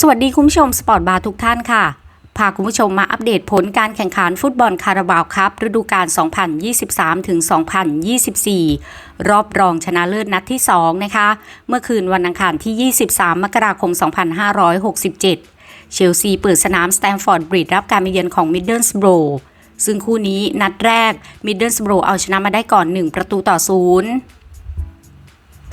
สวัสดีคุณผู้ชมสปอร์ตบาร์ทุกท่านค่ะ พาคุณผู้ชมมาอัปเดตผลการแข่งขันฟุตบอลคาราบาวครับฤดูกาล 2023ถึง2024 รอบรองชนะเลิศนัดที่ 2 นะคะ เมื่อคืนวันอังคารที่ 23 มกราคม 2567 เชลซีเปิดสนามสแตมฟอร์ดบริดรับการมาเยือนของมิดเดิลสโบรซึ่งคู่นี้นัดแรกมิดเดิลสโบรเอาชนะมาได้ก่อน 1 ประตูต่อศูนย์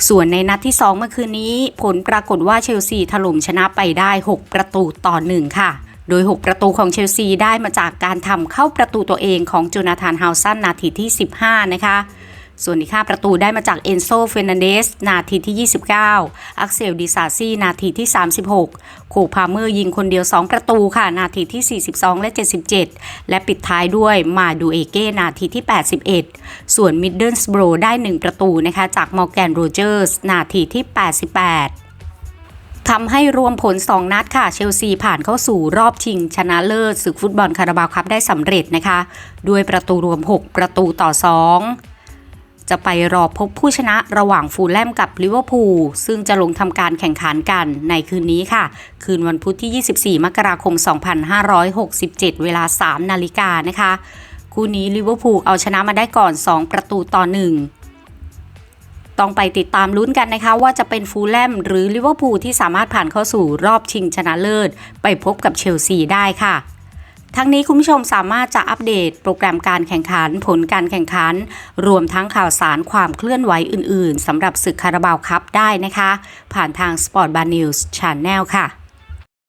ส่วนในนัดที่ 2 เมื่อคืนนี้ ผลปรากฏว่าเชลซีถล่มชนะไปได้ 6 ประตูต่อ 1 ค่ะ โดย 6 ประตูของเชลซีได้มาจากการทำเข้าประตูตัวเองของโจนาธานฮาวซันนาทีที่ 15 นะคะ ส่วนอีก 5 ประตูได้มาจากเอนโซเฟรนันเดส นาทีที่ 29 อักเซลดิซาซี่ นาทีที่ 36 โคพาเมอร์ยิงคนเดียว 2 ประตูค่ะ นาทีที่ 42 และ 77 และปิดท้ายด้วยมาดูเอเก้ นาทีที่ 81 ส่วนมิดเดิลสโบรได้ 1 ประตูนะคะจากมอร์แกนโรเจอร์ส นาทีที่ 88ทำให้รวมผล 2 นัดค่ะ เชลซีผ่านเข้าสู่รอบชิงชนะเลิศศึกฟุตบอลคาราบาวคัพได้สำเร็จนะคะ ด้วยประตูรวม 6 ประตูต่อ 2 จะไปรอพบผู้ชนะระหว่างฟูลแลมกับลิเวอร์พูลซึ่งจะลงทำการแข่งขันกันในคืนนี้ค่ะ คืนวันพุธที่ 24 มกราคม 2567 เวลา 3 นาฬิกานะคะ คู่นี้ลิเวอร์พูลเอาชนะมาได้ก่อน 2 ประตูต่อ 1ต้องไปติดตามลุ้นกันนะคะ ว่าจะเป็นฟูลแลมหรือลิเวอร์พูลที่สามารถผ่านเข้าสู่รอบชิงชนะเลิศ ไปพบกับเชลซีได้ค่ะ ทั้งนี้คุณผู้ชมสามารถจะอัปเดตโปรแกรมการแข่งขัน ผลการแข่งขัน รวมทั้งข่าวสารความเคลื่อนไหวอื่น ๆสำหรับศึกคาราบาวคัพได้นะคะ ผ่านทาง Sport Bar News Channel ค่ะ